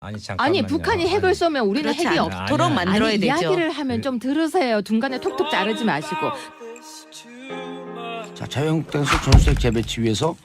아니 잠깐만요. 아니 북한이 핵을 쏘면 우리는 그렇지 핵이 않- 없. 아니, 도록 아니, 만들어야 아니 되죠. 이야기를 하면 그- 좀 들으세요. 중간에 톡톡 자르지 마시고. 자, 자유한국당에서 전수색 재배치 위해서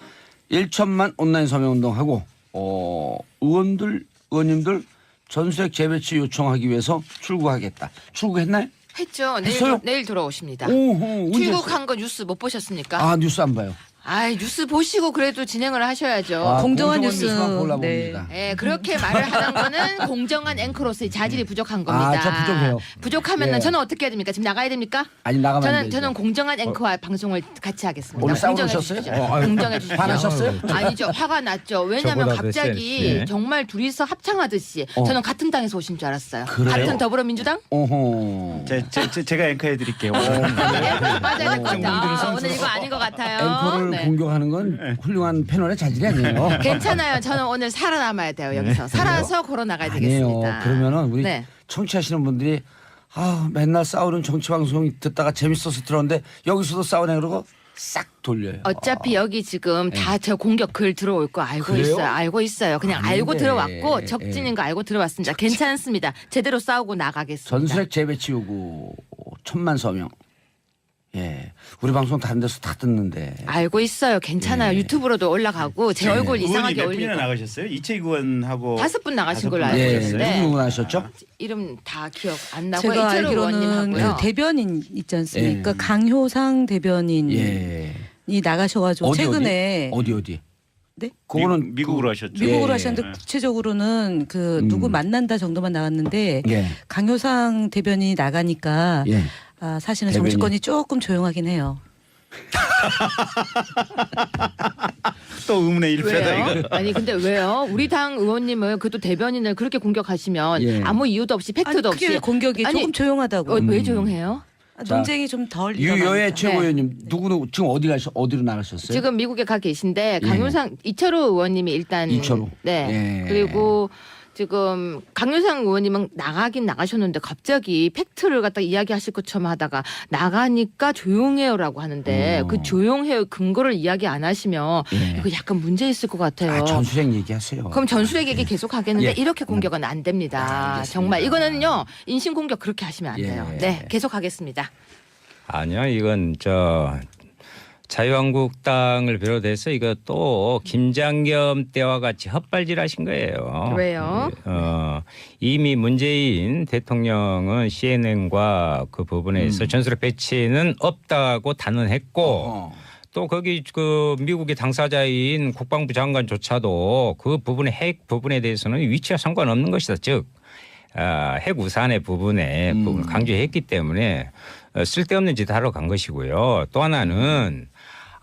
1천만 온라인 서명 운동하고 어, 의원들 의원님들 전수색 재배치 요청하기 위해서 출구하겠다. 출구했나요? 했죠. 했어요? 내일 내일 돌아오십니다. 오호. 언제 했어요? 출국한 거 뉴스 못 보셨습니까? 아 뉴스 안 봐요. 아, 뉴스 보시고 그래도 진행을 하셔야죠. 아, 공정한 뉴스. 뉴스만 골라 네. 봅니다. 예, 그렇게 말을 하는 거는 공정한 앵커로서의 자질이 부족한 겁니다. 아, 저 부족해요. 부족하면은 예. 저는 어떻게 해야 됩니까? 지금 나가야 됩니까? 아니 나가면 안 저는 되죠. 저는 공정한 앵커와 방송을 같이 하겠습니다. 오늘 공정해 싸우셨어요? 주십시오. 어, 아유, 공정해 주십시오. 화나셨어요? 아니죠. 화가 났죠. 왜냐하면 저보다 갑자기 세. 예. 정말 둘이서 합창하듯이 어. 저는 같은 당에서 오신 줄 알았어요. 그래요? 같은 더불어민주당? 오호. 제, 제, 제, 제가 앵커 해 드릴게요. 예, 맞아야 될것 같아요. 아, 선수. 오늘 이거 아닌 것 같아요. 앵커를 네. 공격하는 건 훌륭한 패널의 자질이 아니에요. 괜찮아요. 저는 오늘 살아남아야 돼요. 여기서 살아서 걸어 나가야 아니에요. 되겠습니다. 그러면은 우리 네. 청취하시는 분들이 아 맨날 싸우는 정치 방송 듣다가 재밌어서 들었는데 여기서도 싸우네 그러고 싹 돌려요. 어차피 여기 지금 다 저 공격 글 들어올 거 알고 네. 그래요? 있어요. 알고 있어요. 그냥 아닌데. 알고 들어왔고 예. 적진인 거 알고 들어왔습니다. 괜찮습니다. 제대로 싸우고 나가겠습니다. 전수핵 재배치 요구 천만 서명. 예, 우리 방송 다른 데서 다 듣는데. 알고 있어요. 괜찮아요. 예. 유튜브로도 올라가고 제 얼굴 이상하게 몇 분이나 올리고 나가셨어요? 이채기 의원하고 다섯 분 나가신 다섯 걸로 분 알고 예, 있는데 누구 누구 나셨죠? 이름 다 기억 안 나고 제가 이철우 알기로는 하고요. 그 대변인 있지 않습니까? 예. 강효상 대변인이 예. 나가셔가지고 어디, 최근에 어디 어디? 네? 그거는 미, 국으로 하셨죠. 미국으로 예. 하셨는데 구체적으로는 그 음. 누구 만난다 정도만 나왔는데 예, 강효상 대변인이 나가니까 예. 아, 사실은 대변인. 정치권이 조금 조용하긴 해요. 또 의문의 일패다 왜요? 이거. 아니 근데 왜요? 우리 당 의원님을 그또 대변인을 그렇게 공격하시면 예. 아무 이유도 없이 아니, 팩트도 없이 그게 공격이 아니, 조금 조용하다고. 어, 왜 음. 조용해요? 아, 자, 논쟁이 좀 덜. 유여의. 최고위원님 누구 누구 지금 어디 가셔 어디로 나가셨어요? 지금 미국에 가 계신데 예. 강효상 이철우 의원님이 일단 이철우. 네 예. 그리고 지금 강효상 의원님은 나가긴 나가셨는데 갑자기 팩트를 갖다 이야기하실 것처럼 하다가 나가니까 조용해요라고 하는데 어. 그 조용해요 근거를 이야기 안 하시면 예. 이거 약간 문제 있을 것 같아요. 아, 전수핵 얘기하세요. 그럼 전술핵 얘기 계속 하겠는데 예. 이렇게 공격은 안 됩니다. 아, 알겠습니다. 정말 이거는요 인신 공격 그렇게 하시면 안 돼요. 예. 네 계속 하겠습니다. 아니요, 이건 저 자유한국당을 비롯해서 이거 또 김장겸 때와 같이 헛발질하신 거예요. 왜요? 어, 이미 문재인 대통령은 CNN과 그 부분에서 전술핵 배치는 없다고 단언했고 어. 또 거기 그 미국의 당사자인 국방부 장관조차도 그 부분의 핵 부분에 대해서는 위치와 상관없는 것이다. 즉, 아, 핵 우산의 부분에 음. 부분을 강조했기 때문에 어, 쓸데없는 짓 하러 간 것이고요. 또 하나는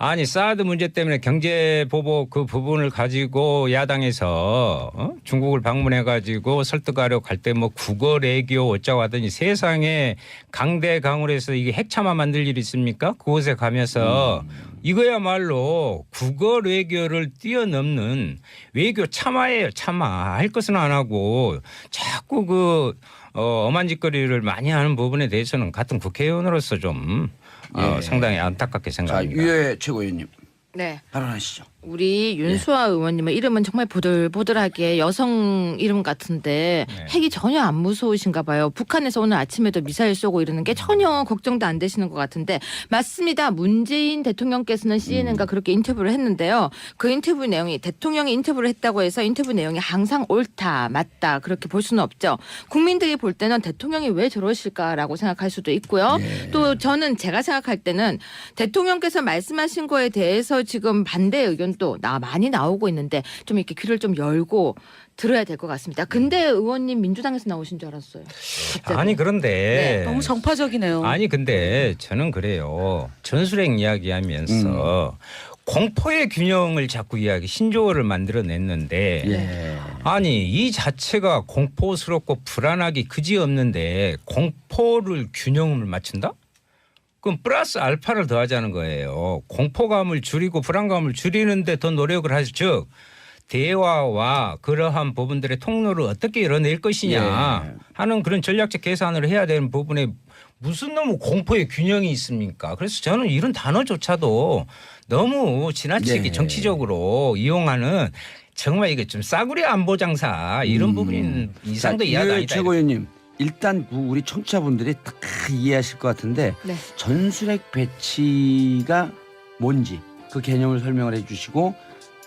아니 사드 문제 때문에 경제 보복 그 부분을 가지고 야당에서 어? 중국을 방문해 가지고 설득하려 갈 때 뭐 국어 외교 어쩌고 하더니 세상에 강대 강으로 해서 이게 핵참화 만들 일이 있습니까? 그곳에 가면서 이거야말로 국어 외교를 뛰어넘는 외교 참화예요 참화 할 것은 안 하고 자꾸 그 어, 엄한 짓거리를 많이 하는 부분에 대해서는 같은 국회의원으로서 좀 어, 예. 상당히 안타깝게 자 생각합니다. 유여의 최고위원님 네. 발언하시죠. 우리 윤수아 의원님의 이름은 정말 보들보들하게 여성 이름 같은데 네. 핵이 전혀 안 무서우신가 봐요. 북한에서 오늘 아침에도 미사일 쏘고 이러는 게 전혀 걱정도 안 되시는 것 같은데 맞습니다. 문재인 대통령께서는 CNN과 그렇게 인터뷰를 했는데요. 그 인터뷰 내용이 대통령이 인터뷰를 했다고 해서 인터뷰 내용이 항상 옳다 맞다 그렇게 볼 수는 없죠. 국민들이 볼 때는 대통령이 왜 저러실까라고 생각할 수도 있고요. 예. 또 저는 제가 생각할 때는 대통령께서 말씀하신 거에 대해서 지금 반대 의견 도나 많이 나오고 있는데 좀 이렇게 귀를 좀 열고 들어야 될 것 같습니다. 근데 의원님 민주당에서 나오신 줄 알았어요. 갑자기. 아니 그런데 너무 정파적이네요. 아니 근데 저는 그래요. 전술핵 이야기하면서 공포의 균형을 자꾸 이야기 신조어를 만들어냈는데 예. 아니 이 자체가 공포스럽고 불안하기 그지없는데 공포를 균형을 맞춘다? 그럼 플러스 알파를 더하자는 거예요. 공포감을 줄이고 불안감을 줄이는데 더 노력을 하죠. 즉 대화와 그러한 부분들의 통로를 어떻게 열어낼 것이냐 예. 하는 그런 전략적 계산을 해야 되는 부분에 무슨 너무 공포의 균형이 있습니까? 그래서 저는 이런 단어조차도 너무 지나치게 예. 정치적으로 이용하는 정말 이게 좀 싸구려 안보 장사 이런 음. 부분인 이상도 아니다. 최고위원님 일단 그 우리 청취자분들이 다 이해하실 것 같은데 네. 전술핵 배치가 뭔지 그 개념을 설명을 해주시고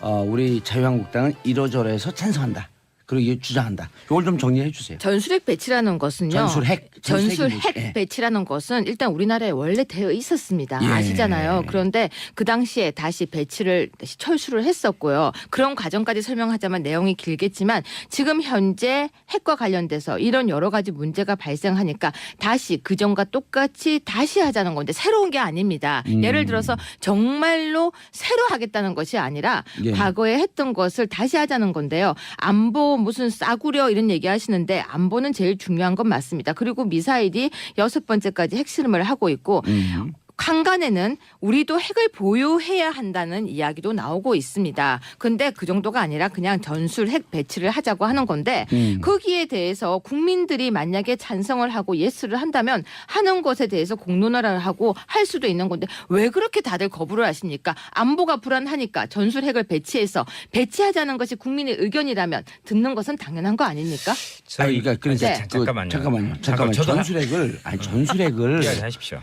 어, 우리 자유한국당은 이러저러해서 찬성한다. 그리고 주장한다. 이걸 좀 정리해 주세요. 전술핵 배치라는 것은요. 전술핵 전술핵? 예. 배치라는 것은 일단 우리나라에 원래 되어 있었습니다. 예. 아시잖아요. 그런데 그 당시에 다시 배치를 다시 철수를 했었고요. 그런 과정까지 설명하자면 내용이 길겠지만 지금 현재 핵과 관련돼서 이런 여러 가지 문제가 발생하니까 다시 그 전과 똑같이 다시 하자는 건데 새로운 게 아닙니다. 음. 예를 들어서 정말로 새로 하겠다는 것이 아니라 예. 과거에 했던 것을 다시 하자는 건데요. 안보 무슨 싸구려 이런 얘기 하시는데 안보는 제일 중요한 건 맞습니다. 그리고 미사일이 여섯 번째까지 핵실험을 하고 있고 음. 한간에는 우리도 핵을 보유해야 한다는 이야기도 나오고 있습니다. 근데 그 정도가 아니라 그냥 전술 핵 배치를 하자고 하는 건데 음. 거기에 대해서 국민들이 만약에 찬성을 하고 예스를 한다면 하는 것에 대해서 공론화를 하고 할 수도 있는 건데 왜 그렇게 다들 거부를 하십니까? 안보가 불안하니까 전술 핵을 배치해서 배치하자는 것이 국민의 의견이라면 듣는 것은 당연한 거 아닙니까? 아니, 그러니까 그러니까 네. 자, 그, 잠깐만요. 잠깐만요. 잠깐, 잠깐만. 하- 전술핵을 아니 전술핵을.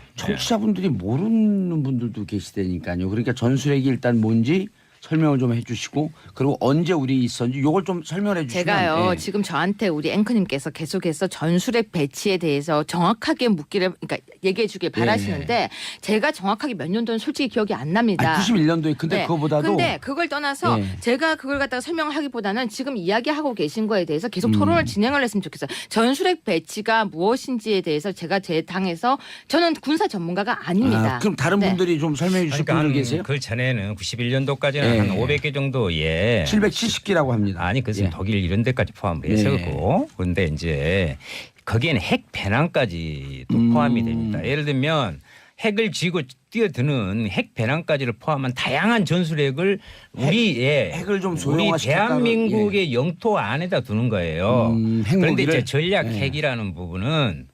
청취자분들이 모르는 분들도 계시다니까요. 그러니까 전술핵이 일단 뭔지 설명을 좀 해주시고 그리고 언제 우리 있었는지 요걸 좀 설명해 주시면 제가요 예. 지금 저한테 우리 앵커님께서 계속해서 전술핵 배치에 대해서 정확하게 묻기를 그러니까 얘기해 주길 바라시는데 제가 정확하게 몇 년도는 솔직히 기억이 안 납니다. 아니, 91년도에 근데 네. 그거보다도 근데 그걸 떠나서 예. 제가 그걸 갖다가 설명하기보다는 지금 이야기하고 계신 거에 대해서 계속 음. 토론을 진행을 했으면 좋겠어요. 전술핵 배치가 무엇인지에 대해서 제가 제 당에서 저는 군사 전문가가 아닙니다. 아, 그럼 다른 네. 분들이 좀 설명해 주실 그러니까 분들 한 계세요? 그 전에는 91년도까지는 예. 한 500개 정도의 770기라고 합니다. 아니 그것은 예. 독일 이런 데까지 포함을 예. 해서고 그런데 이제 거기에는 핵 배낭까지 또 음. 포함이 됩니다. 예를 들면 핵을 쥐고 뛰어드는 핵 배낭까지를 포함한 다양한 전술핵을 우리 의 핵을 좀 우리 대한민국의 영토 안에다 두는 거예요. 음, 그런데 이제 전략 예. 핵이라는 부분은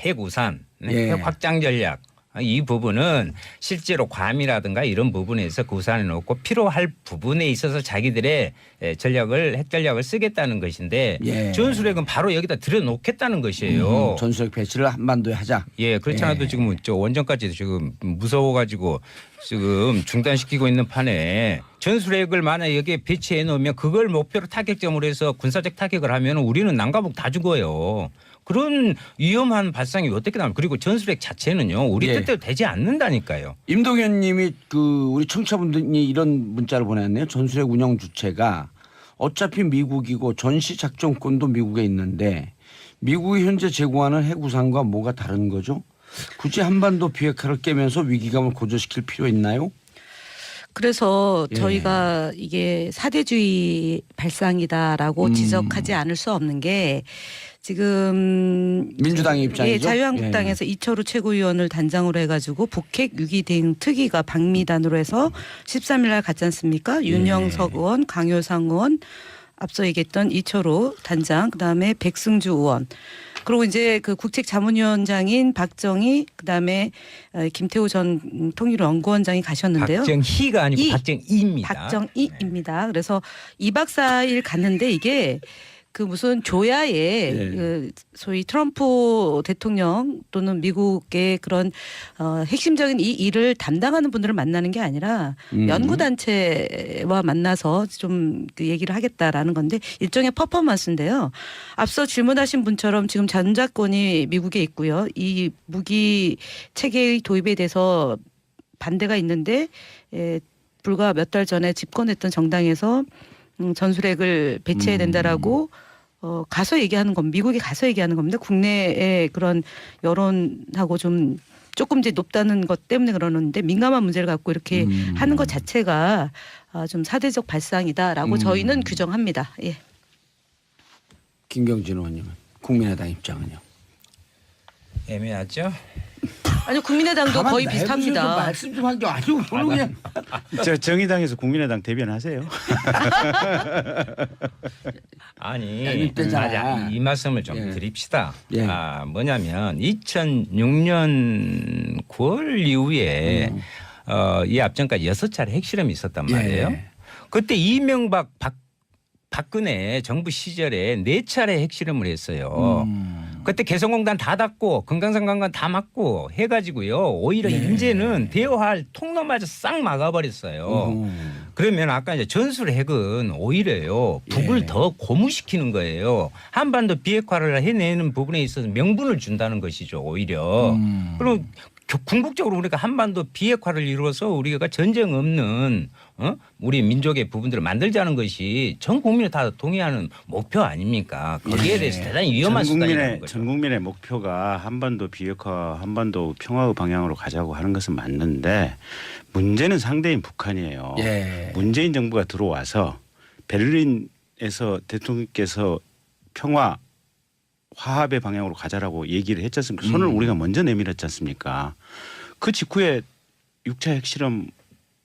핵 우산, 예. 핵 확장 전략 이 부분은 실제로 괌이라든가 이런 부분에서 그 우산에 놓고 필요할 부분에 있어서 자기들의 에, 전략을 핵 전략을 쓰겠다는 것인데 예. 전술핵은 바로 여기다 들여놓겠다는 것이에요. 음, 전술핵 배치를 한반도에 하자. 예, 그렇지 않아도 예. 지금 저 원전까지 지금 무서워가지고 지금 중단시키고 있는 판에 전술핵을 만약 여기에 배치해 놓으면 그걸 목표로 타격점으로 해서 군사적 타격을 하면 우리는 난가복 다 죽어요. 그런 위험한 발상이 어떻게 나면 그리고 전술핵 자체는요 우리 예. 뜻대로 되지 않는다니까요. 임동현님이 그 우리 청취자분들이 이런 문자를 보냈네요. 전술핵 운영 주체가 어차피 미국이고 전시 작전권도 미국에 있는데 미국이 현재 제공하는 핵우산과 뭐가 다른 거죠? 굳이 한반도 비핵화를 깨면서 위기감을 고조시킬 필요 있나요? 그래서 예. 저희가 이게 사대주의 발상이다라고 음. 지적하지 않을 수 없는 게 지금 민주당의 예, 입장이죠. 자유한국당에서 이철우 최고위원을 단장으로 해가지고 북핵 위기 대응 특위가 방미단으로 해서 13일 날 갔지 않습니까? 윤영석 의원, 강효상 의원, 앞서 얘기했던 이철우 단장, 그다음에 백승주 의원. 그리고 이제 그 국책자문위원장인 박정희 그다음에 어, 김태우 전 통일연구원장이 가셨는데요. 박정희가 아니고 이- 박정희입니다. 박정희입니다. 그래서 2박 4일 갔는데 이게 그 무슨 조야의 예. 그 소위 트럼프 대통령 또는 미국의 그런 어 핵심적인 이 일을 담당하는 분들을 만나는 게 아니라 음. 연구 단체와 만나서 좀 그 얘기를 하겠다라는 건데 일종의 퍼포먼스인데요. 앞서 질문하신 분처럼 지금 전자권이 미국에 있고요. 이 무기 체계의 도입에 대해서 반대가 있는데 에, 불과 몇 달 전에 집권했던 정당에서 음, 전술핵을 배치해야 된다라고 어, 가서 얘기하는 건 미국에 가서 얘기하는 겁니다. 국내의 그런 여론하고 좀 조금 이제 높다는 것 때문에 그러는데 민감한 문제를 갖고 이렇게 음. 하는 것 자체가 아, 좀 사대적 발상이다라고 음. 저희는 규정합니다. 예. 김경진 의원님은 국민의당 입장은요? 애매하죠. 아니 국민의당도 거의 내보세요. 좀 비슷합니다. 말씀 좀 하죠. 아주 오늘 그냥 저 정의당에서 국민의당 대변하세요. 아니. 맞아. 이 말씀을 좀 예. 드립시다. 예. 아, 뭐냐면 2006년 9월 이후에 어, 이 앞전까지 여섯 차례 핵실험이 있었단 예. 말이에요. 그때 이명박 박 박근혜 정부 시절에 네 차례 핵실험을 했어요. 음. 그때 개성공단 다 닫고 금강산 강간 다 막고 해가지고요. 오히려 네. 이제는 대화할 통로마저 싹 막아버렸어요. 음. 그러면 아까 이제 전술 핵은 오히려요 북을 예. 더 고무시키는 거예요. 한반도 비핵화를 해내는 부분에 있어서 명분을 준다는 것이죠 오히려. 음. 겨- 궁극적으로 우리가 한반도 비핵화를 이루어서 우리가 전쟁 없는 어? 우리 민족의 부분들을 만들자는 것이 전 국민이 다 동의하는 목표 아닙니까? 거기에 예. 대해서 대단히 위험한 전 수단이라는 국민의 거죠. 전 국민의 목표가 한반도 비핵화, 한반도 평화의 방향으로 가자고 하는 것은 맞는데 문제는 상대인 북한이에요. 예. 문재인 정부가 들어와서 베를린에서 대통령께서 평화 화합의 방향으로 가자라고 얘기를 했지 않습니까? 손을 음. 우리가 먼저 내밀었지 않습니까? 그 직후에 6차 핵실험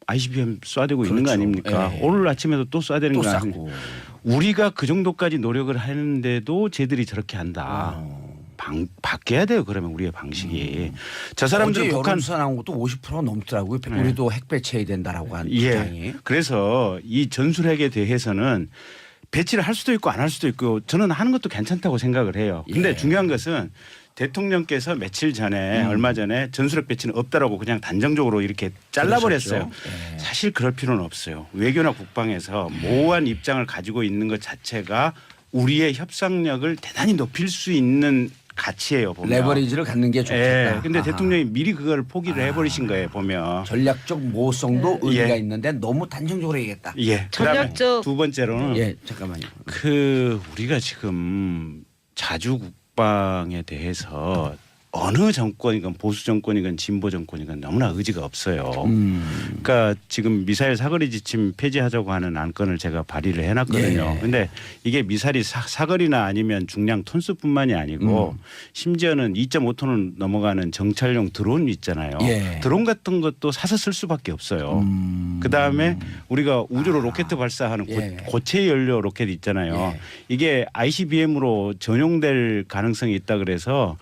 ICBM 쏴대고 있는 거 그렇죠. 아닙니까? 예. 오늘 아침에도 또 쏴대는 또 거 아닙니까? 쌌고. 우리가 그 정도까지 노력을 하는데도 쟤들이 저렇게 한다. 어. 방, 바뀌어야 돼요. 그러면 우리의 방식이. 저 사람들은 어제 북한 여론조사 나온 것도 50%가 넘더라고요. 네. 우리도 핵 배치해야 된다라고 한 예. 주장이. 그래서 이 전술핵에 대해서는 배치를 할 수도 있고 안 할 수도 있고 저는 하는 것도 괜찮다고 생각을 해요. 근데 예. 중요한 것은 대통령께서 며칠 전에 음. 얼마 전에 전술핵 배치는 없다라고 그냥 단정적으로 이렇게 잘라버렸어요. 예. 사실 그럴 필요는 없어요. 외교나 국방에서 모호한 입장을 가지고 있는 것 자체가 우리의 협상력을 대단히 높일 수 있는 가치예요. 보면. 레버리지를 갖는 게 좋겠다. 예. 근데 아하. 대통령이 미리 그걸 포기를 해버리신 거예요. 보면. 전략적 모성도 의미가 예. 있는데 너무 단정적으로 얘기했다. 예. 그다음에 전략적- 두 번째로는 예, 잠깐만요. 그 우리가 지금 자주 국방에 대해서 어느 정권이건 보수 정권이건 진보 정권이건 너무나 의지가 없어요. 음. 그러니까 지금 미사일 사거리 지침 폐지하자고 하는 안건을 제가 발의를 해놨거든요. 예. 근데 이게 미사일이 사, 사거리나 아니면 중량 톤수뿐만이 아니고 음. 심지어는 2.5톤을 넘어가는 정찰용 드론 있잖아요. 예. 드론 같은 것도 사서 쓸 수밖에 없어요. 음. 그 다음에 우리가 우주로 로켓 발사하는 고, 예. 고 체 연료 로켓 있잖아요. 예. 이게 ICBM으로 전용될 가능성이 있다 그래서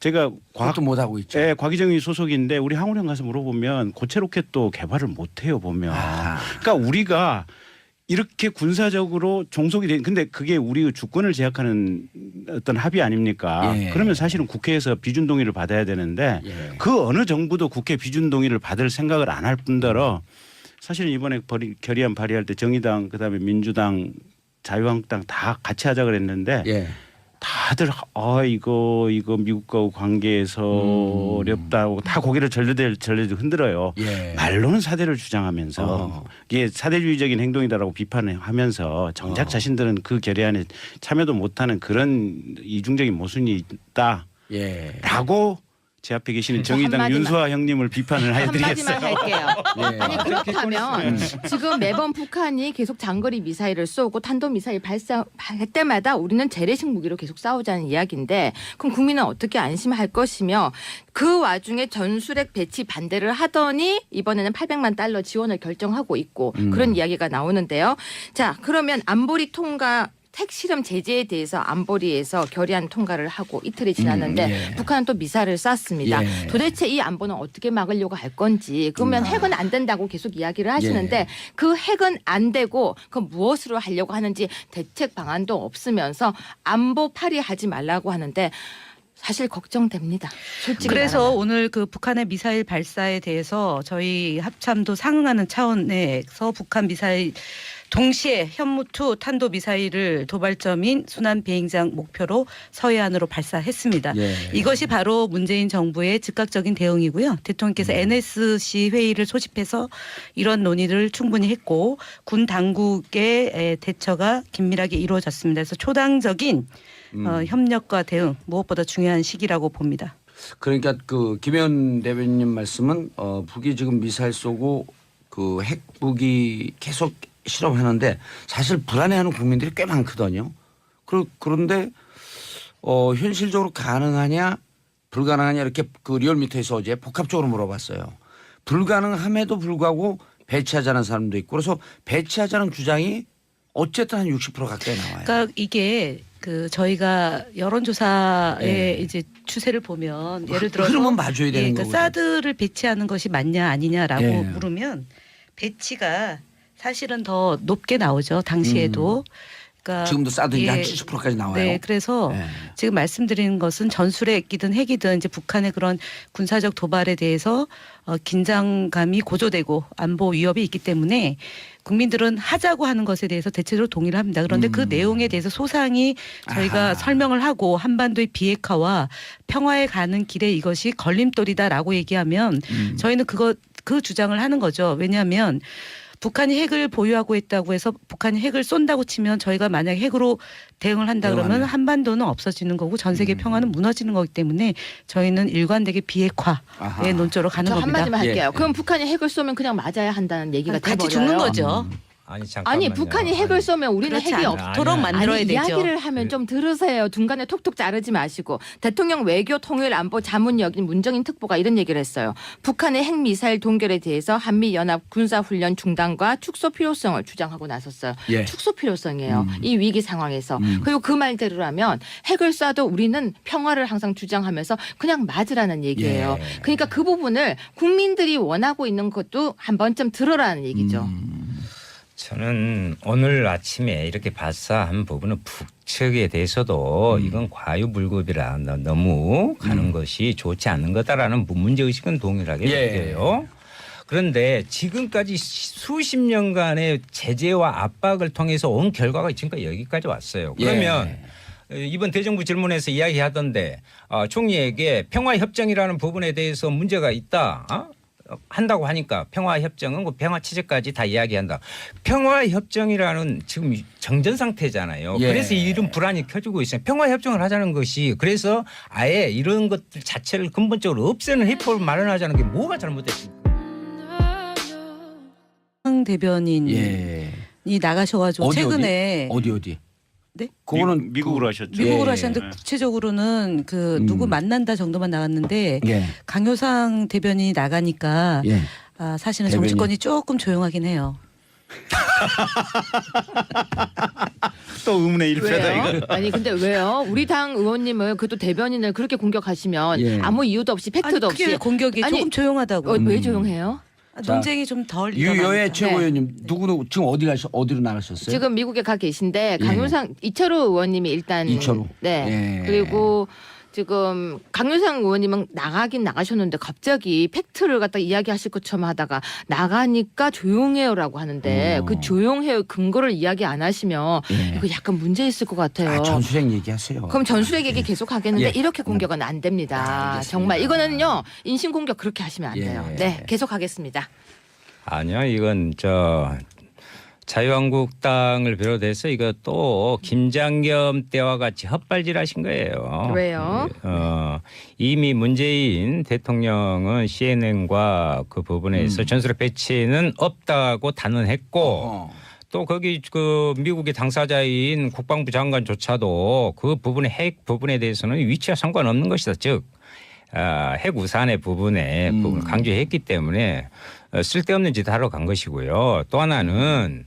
제가 과학 그것도 못 하고 있죠. 예, 과기정이 소속인데 우리 항우령 가서 물어보면 고체 로켓도 개발을 못 해요 보면. 아하. 그러니까 우리가 이렇게 군사적으로 종속이 된 근데 그게 우리 주권을 제약하는 어떤 합의 아닙니까? 예. 그러면 사실은 국회에서 비준 동의를 받아야 되는데 예. 그 어느 정부도 국회 비준 동의를 받을 생각을 안 할 뿐더러 사실은 이번에 벌이- 결의안 발의할 때 정의당 그다음에 민주당 자유한국당 다 같이 하자 그랬는데 예. 다들 아 이거 이거 미국과 관계에서 음. 어렵다고 다 고개를 절레절 절레절 흔들어요. 예. 말로는 사대를 주장하면서 어. 이게 사대주의적인 행동이다라고 비판을 하면서 정작 어. 자신들은 그 결의안에 참여도 못하는 그런 이중적인 모순이 예. 있다라고 제 앞에 계시는 저 정의당 한마디만- 윤수아 형님을 비판을 해드리겠어요. 한마디만 할게요. 예. 아니 그렇다면 음. 지금 매번 북한이 계속 장거리 미사일을 쏘고 탄도 미사일 발사할 때마다 우리는 재래식 무기로 계속 싸우자는 이야기인데 그럼 국민은 어떻게 안심할 것이며 그 와중에 전술핵 배치 반대를 하더니 이번에는 800만 달러 지원을 결정하고 있고 음. 그런 이야기가 나오는데요. 자 그러면 안보리 통과 핵실험 제재에 대해서 안보리에서 결의안 통과를 하고 이틀이 지났는데 음, 예. 북한은 또 미사를 쐈습니다. 예. 도대체 이 안보는 어떻게 막으려고 할 건지 그러면 음. 핵은 안 된다고 계속 이야기를 하시는데 예. 그 핵은 안 되고 그 무엇으로 하려고 하는지 대책 방안도 없으면서 안보 파리하지 말라고 하는데 사실 걱정됩니다. 솔직히 그래서 말하면. 오늘 그 북한의 미사일 발사에 대해서 저희 합참도 상응하는 차원에서 북한 미사일 동시에 현무투 탄도 미사일을 도발점인 순환 비행장 목표로 서해안으로 발사했습니다. 예. 이것이 바로 문재인 정부의 즉각적인 대응이고요. 대통령께서 NSC 회의를 소집해서 이런 논의를 충분히 했고 군 당국의 에, 대처가 긴밀하게 이루어졌습니다. 그래서 초당적인 음. 어, 협력과 대응 무엇보다 중요한 시기라고 봅니다. 그러니까 그 김현 대변인 말씀은 어 북이 지금 미사일 쏘고 그 핵무기 계속 실험하는데 사실 불안해하는 국민들이 꽤 많거든요. 그 그런데 어 현실적으로 가능하냐 불가능하냐 이렇게 그 리얼미터에서 어제 복합적으로 물어봤어요. 불가능함에도 불구하고 배치하자는 사람도 있고 그래서 배치하자는 주장이 어쨌든 한 60% 가까이 나와요. 그러니까 이게 그 저희가 여론조사의 예. 이제 추세를 보면 예를 그 들어서 흐름은 봐줘야 되는 예, 그러니까 거거든요. 사드를 배치하는 것이 맞냐 아니냐라고 예. 물으면 배치가 사실은 더 높게 나오죠 당시에도 음. 지금도 사드 이제 한 예. 70%까지 나와요. 네, 그래서 예. 지금 말씀드리는 것은 전술핵이든 핵이든 이제 북한의 그런 군사적 도발에 대해서 어, 긴장감이 고조되고 안보 위협이 있기 때문에 국민들은 하자고 하는 것에 대해서 대체적으로 동의를 합니다. 그런데 그 음. 내용에 대해서 소상히 저희가 아하. 설명을 하고 한반도의 비핵화와 평화에 가는 길에 이것이 걸림돌이다라고 얘기하면 음. 저희는 그거 그 주장을 하는 거죠. 왜냐하면 북한이 핵을 보유하고 있다고 해서 북한이 핵을 쏜다고 치면 저희가 만약 핵으로 대응을 한다 그러면. 한반도는 없어지는 거고 전 세계 음. 평화는 무너지는 거기 때문에 저희는 일관되게 비핵화의 아하. 논조로 가는 저 겁니다. 한마디만 할게요. 예. 그럼 북한이 핵을 쏘면 그냥 맞아야 한다는 얘기가 같이 돼버려요. 죽는 거죠. 아니 잠깐만요. 아니 북한이 핵을 쏘면 우리는 그렇지 핵이 않- 없. 도록 아니, 만들어야 아니, 되죠. 이야기를 하면 좀 들으세요. 중간에 톡톡 자르지 마시고 대통령 외교 통일 안보 자문역인 문정인 특보가 이런 얘기를 했어요. 북한의 핵 미사일 동결에 대해서 한미 연합 군사 훈련 중단과 축소 필요성을 주장하고 나섰어요. 예. 축소 필요성이에요. 음. 이 위기 상황에서 음. 그리고 그 말대로라면 핵을 쏴도 우리는 평화를 항상 주장하면서 그냥 맞으라는 얘기예요. 예. 그러니까 그 부분을 국민들이 원하고 있는 것도 한 번쯤 들으라는 얘기죠. 음. 저는 오늘 아침에 이렇게 발사한 부분은 북측에 대해서도 음. 이건 과유불급이라 너- 너무 가는 것이 좋지 않는 거다라는 문제 의식은 동일하게 예. 느껴요. 그런데 지금까지 수십 년간의 제재와 압박을 통해서 온 결과가 지금까지 여기까지 왔어요. 그러면 예. 이번 대정부 질문에서 이야기하던데 어, 총리에게 평화협정이라는 부분에 대해서 문제가 있다. 어? 한다고 하니까 평화협정은 그 평화 체제까지 다 이야기한다. 평화협정이라는 지금 정전 상태잖아요. 예. 그래서 이런 불안이 켜지고 있어요. 평화협정을 하자는 것이 그래서 아예 이런 것들 자체를 근본적으로 없애는 해법을 마련하자는 게 뭐가 잘못됐습니까? 황 대변인이 예. 나가셔가지고 어디, 최근에 어디 어디? 네? 그거는 미, 국으로 그- 하셨죠. 미국으로 예. 하셨는데 구체적으로는 그 음. 누구 만난다 정도만 나왔는데 예. 강효상 대변인이 나가니까 예. 아, 사실은 대변인. 정치권이 조금 조용하긴 해요. 또 의문의 일패다 왜요? 이거. 아니 근데 왜요? 우리 당 의원님을 그래도 대변인을 그렇게 공격하시면 예. 아무 이유도 없이 아니, 팩트도 그게 없이 공격이 아니, 조금 조용하다고. 어, 왜 음. 조용해요? 논쟁이 좀 덜 유여의. 최고위원님 누구는 지금 어디 가셔 어디로 나가셨어요? 지금 미국에 가 계신데 예. 강효상 이철호 의원님이 일단 이철호. 네 예. 그리고 지금 강효상 의원님은 나가긴 나가셨는데 갑자기 팩트를 갖다 이야기하실 것처럼 하다가 나가니까 조용해요라고 하는데 어. 그 조용해요 근거를 이야기 안 하시면 예. 이거 약간 문제 있을 것 같아요. 아, 전술핵 얘기하세요. 그럼 전술핵 얘기 계속 하겠는데 예. 이렇게 공격은 안 됩니다. 아, 알겠습니다. 정말 이거는요 인신 공격 그렇게 하시면 안 예. 돼요. 네 계속 하겠습니다. 아니요, 이건 저 자유한국당을 비롯해서 이거 또 김장겸 때와 같이 헛발질하신 거예요. 왜요? 어, 이미 문재인 대통령은 CNN과 그 부분에서 음. 전술핵 배치는 없다고 단언했고 어. 또 거기 그 미국의 당사자인 국방부 장관조차도 그 부분의 핵 부분에 대해서는 위치와 상관없는 것이다. 즉 아, 핵 우산의 부분에 음. 부분을 강조했기 때문에 어, 쓸데없는 짓 하러 간 것이고요. 또 하나는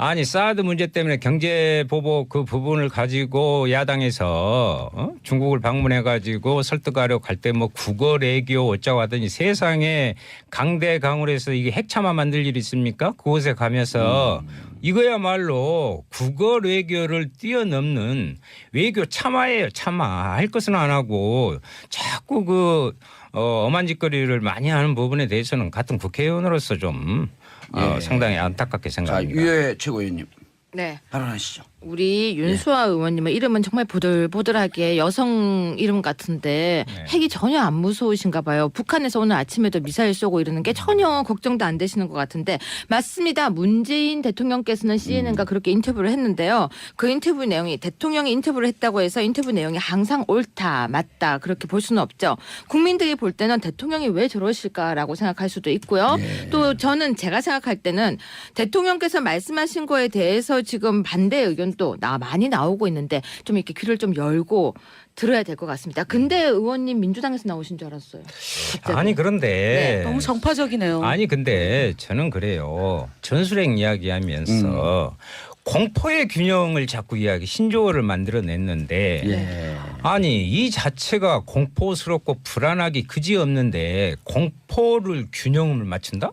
아니 사드 문제 때문에 경제 보복 그 부분을 가지고 야당에서 어? 중국을 방문해 가지고 설득하려 갈 때 뭐 국어 외교 어쩌고 하더니 세상에 강대 강으로해서 이게 핵참화 만들 일이 있습니까? 그곳에 가면서 이거야말로 국어 외교를 뛰어넘는 외교 참화예요 참화 할 것은 안 하고 자꾸 그 어, 엄한 짓거리를 많이 하는 부분에 대해서는 같은 국회의원으로서 좀 어, 예. 상당히 안타깝게 자 생각합니다. 유여의 최고위원님 네. 발언하시죠. 우리 윤수아 의원님의 이름은 정말 보들보들하게 여성 이름 같은데 네. 핵이 전혀 안 무서우신가 봐요. 북한에서 오늘 아침에도 미사일 쏘고 이러는 게 전혀 걱정도 안 되시는 것 같은데 맞습니다. 문재인 대통령께서는 CNN과 그렇게 인터뷰를 했는데요. 그 인터뷰 내용이 대통령이 인터뷰를 했다고 해서 인터뷰 내용이 항상 옳다 맞다 그렇게 볼 수는 없죠. 국민들이 볼 때는 대통령이 왜 저러실까라고 생각할 수도 있고요. 예. 또 저는 제가 생각할 때는 대통령께서 말씀하신 거에 대해서 지금 반대 의견 도나 많이 나오고 있는데 좀 이렇게 귀를 좀 열고 들어야 될 것 같습니다. 근데 의원님 민주당에서 나오신 줄 알았어요. 갑자기. 아니 그런데 너무 정파적이네요. 아니 근데 저는 그래요. 전술핵 이야기하면서 공포의 균형을 자꾸 이야기 신조어를 만들어냈는데 예. 아니 이 자체가 공포스럽고 불안하기 그지없는데 공포를 균형을 맞춘다?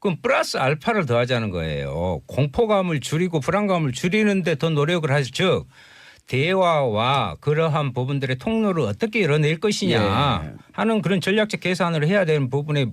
그럼 플러스 알파를 더하자는 거예요. 공포감을 줄이고 불안감을 줄이는데 더 노력을 하죠. 즉 대화와 그러한 부분들의 통로를 어떻게 열어낼 것이냐 예. 하는 그런 전략적 계산을 해야 되는 부분에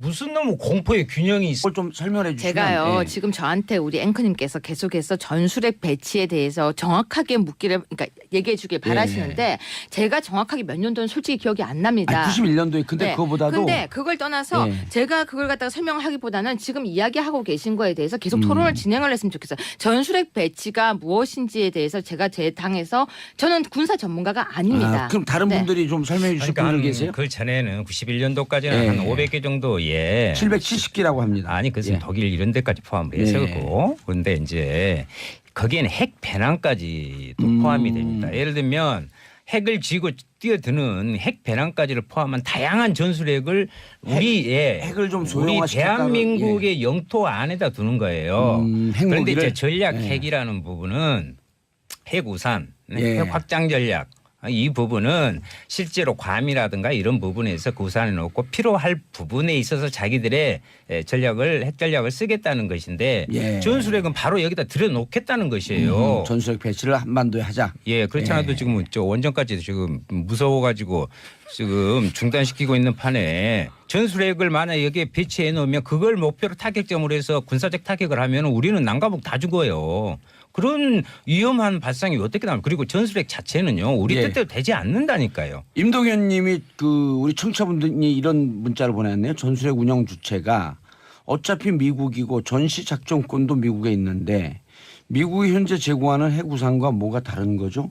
무슨 너무 공포의 균형이 있어. 그걸 좀 설명해 주시면 제가요 예. 지금 저한테 우리 앵커님께서 계속해서 전술핵 배치에 대해서 정확하게 묻기를 그러니까 얘기해 주길 바라시는데 제가 정확하게 몇 년도는 솔직히 기억이 안 납니다. 아니, 91년도에 근데 네. 그거보다도 근데 그걸 떠나서 예. 제가 그걸 갖다가 설명하기보다는 지금 이야기하고 계신 거에 대해서 계속 음. 토론을 진행을 했으면 좋겠어요. 전술핵 배치가 무엇인지에 대해서 제가 제 당에서 저는 군사 전문가가 아닙니다. 아, 그럼 다른 네. 분들이 좀 설명해 주실 그러니까 분들 한 계세요? 그 전에는 91년도까지는 예. 한 500개 정도 의 770기라고 합니다. 아니 그것은 예. 독일 이런 데까지 포함을 예. 해서고 그런데 이제 거기에는 핵 배낭까지도 음. 포함이 됩니다. 예를 들면 핵을 쥐고 뛰어드는 핵 배낭까지를 포함한 다양한 전술핵을 우리 의 핵을 좀 우리 대한민국의 영토 안에다 두는 거예요. 음, 그런데? 이제 전략 예. 핵이라는 부분은 핵 우산, 예. 핵 확장 전략 이 부분은 실제로 괌이라든가 이런 부분에서 그 우산에 놓고 필요할 부분에 있어서 자기들의 예, 전략을 핵 전략을 쓰겠다는 것인데 예. 전술핵은 바로 여기다 들여놓겠다는 것이에요. 음, 전술핵 배치를 한반도에 하자. 예, 그렇지 않아도 예. 지금 저 원전까지 지금 무서워가지고 지금 중단시키고 있는 판에 전술핵을 만약 여기에 배치해 놓으면 그걸 목표로 타격점으로 해서 군사적 타격을 하면 우리는 난가복 다 죽어요. 그런 위험한 발상이 어떻게 나올 그리고 전술핵 자체는요 우리 예. 뜻대로 되지 않는다니까요. 임동현님이 그 우리 청취자분들이 이런 문자를 보냈네요. 전술핵 운영 주체가 어차피 미국이고 전시 작전권도 미국에 있는데 미국이 현재 제공하는 핵우산과 뭐가 다른 거죠?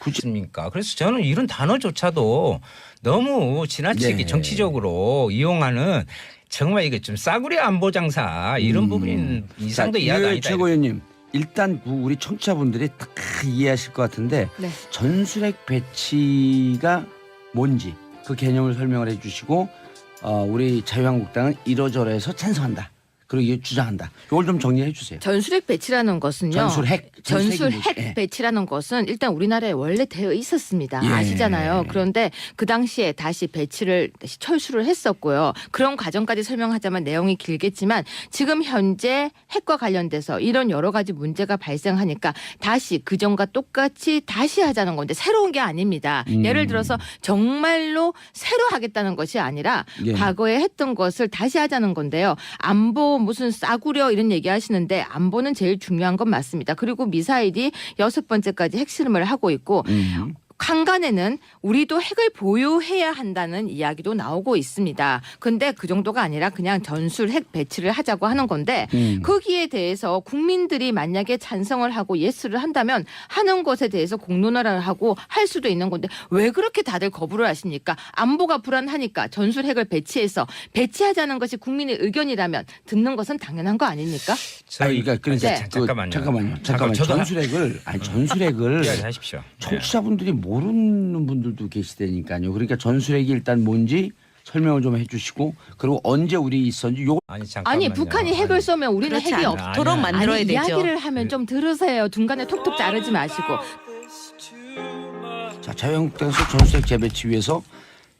그렇습니까? 그래서 저는 이런 단어조차도 너무 지나치게 예. 정치적으로 이용하는 정말 이게 좀 싸구려 안보 장사 이런 음. 부분인 이상도 자, 이하도 유 아니다. 최고위원님 일단 그 우리 청취자분들이 딱 이해하실 것 같은데 네. 전술핵 배치가 뭔지 그 개념을 설명을 해주시고 어, 우리 자유한국당은 이러저러해서 찬성한다. 이게 주장한다. 이걸 좀 정리해 주세요. 전술핵 배치라는 것은요. 전술핵, 전술핵 뭐지? 예. 배치라는 것은 일단 우리나라에 원래 되어 있었습니다. 예. 아시잖아요. 그런데 그 당시에 다시 배치를 다시 철수를 했었고요. 그런 과정까지 설명하자면 내용이 길겠지만 지금 현재 핵과 관련돼서 이런 여러 가지 문제가 발생하니까 다시 그 전과 똑같이 다시 하자는 건데 새로운 게 아닙니다. 음. 예를 들어서 정말로 새로 하겠다는 것이 아니라 예. 과거에 했던 것을 다시 하자는 건데요. 안보 무슨 싸구려 이런 얘기 하시는데 안보는 제일 중요한 건 맞습니다. 그리고 미사일이 여섯 번째까지 핵실험을 하고 있고 음. 한간에는 우리도 핵을 보유해야 한다는 이야기도 나오고 있습니다. 근데 그 정도가 아니라 그냥 전술 핵 배치를 하자고 하는 건데 음. 거기에 대해서 국민들이 만약에 찬성을 하고 예스를 한다면 하는 것에 대해서 공론화를 하고 할 수도 있는 건데 왜 그렇게 다들 거부를 하십니까? 안보가 불안하니까 전술 핵을 배치해서 배치하자는 것이 국민의 의견이라면 듣는 것은 당연한 거 아닙니까? 아니, 그러니까, 그러니까 네. 자, 그, 잠깐만요. 잠깐만요. 잠깐, 잠깐만. 저도 전술핵을 아니 전술핵을 이야기하십시오. 네. 청취자분들이 모르는 분들도 계시다니까요. 그러니까 전술핵이 일단 뭔지 설명을 좀 해주시고 그리고 언제 우리 있었는지 요 아니 잠깐만요. 아니 북한이 핵을 쏘면 우리는 그렇지 핵이 않- 없. 없도록 아니야. 만들어야 아니, 되죠. 이야기를 하면 좀 들으세요. 중간에 톡톡 자르지 마시고. 자, 자유한국당에서 전술핵 재배치 위해서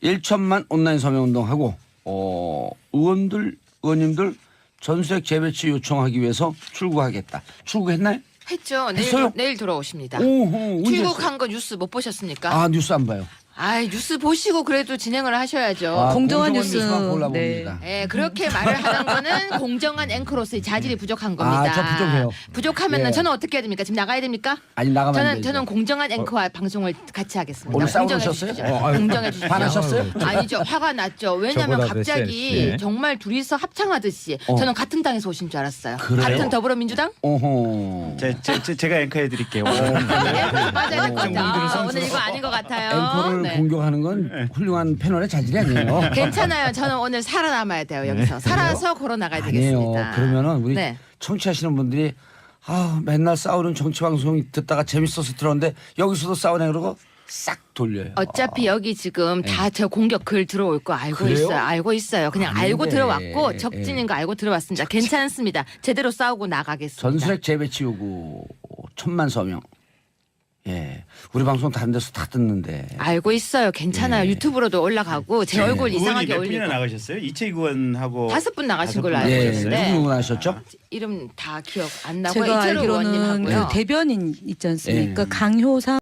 1천만 온라인 서명 운동하고 어, 의원들 의원님들 전술핵 재배치 요청하기 위해서 출구하겠다. 출구했나요? 했죠. 했어요? 내일 내일 돌아오십니다. 언제 했어요? 출국한 거 뉴스 못 보셨습니까? 아 뉴스 안 봐요. 아, 뉴스 보시고 그래도 진행을 하셔야죠. 아, 공정한 뉴스. 뉴스만 보려고 네. 봅니다. 예, 그렇게 말을 하는 거는 공정한 앵커로서의 자질이 부족한 겁니다. 아, 저 부족해요. 부족하면은 예. 저는 어떻게 해야 됩니까? 지금 나가야 됩니까? 아니 나가면 안 저는 되죠. 저는 공정한 앵커와 방송을 같이 하겠습니다. 오늘 공정해 싸우셨어요? 주십시오. 어, 아유, 공정해 주십시오. 화나셨어요? 아니죠. 화가 났죠. 왜냐하면 저보다도 갑자기 쎄. 정말 둘이서 합창하듯이 어. 저는 같은 당에서 오신 줄 알았어요. 그래요? 같은 더불어민주당? 오호. 제, 제, 제, 제가 앵커 해 드릴게요. 맞아야 될것 어. 같아요. 아, 오늘 이거 아닌 것 같아요. 앵커를 네. 공격하는 건 훌륭한 패널의 자질이 아니에요. 괜찮아요. 저는 오늘 살아남아야 돼요. 여기서 살아서 걸어 나가야 아니에요. 되겠습니다. 그러면은 우리 네. 청취하시는 분들이 아 맨날 싸우는 정치 방송 듣다가 재밌어서 들었는데 여기서도 싸우네 그러고 싹 돌려요. 어차피 여기 지금 다 저 공격 글 들어올 거 알고 네. 그래요? 있어요. 알고 있어요. 그냥 아닌데. 알고 들어왔고 예. 적진인 거 알고 들어왔습니다. 괜찮습니다. 제대로 싸우고 나가겠습니다. 전술핵 재배치 요구 천만 서명. 예. 우리 방송 다른 데서 다 듣는데. 알고 있어요. 괜찮아요. 예. 유튜브로도 올라가고 제 네. 얼굴 의원이 이상하게 몇 분이나 올리고 나가셨어요? 이채익 의원하고 다섯 분 나가신 걸로 분 알고 예. 있는데 누구 나셨죠? 이름 다 기억 안 나고 제가 알기로는 의원님하고요. 그 대변인 있지 않습니까? 예. 강효상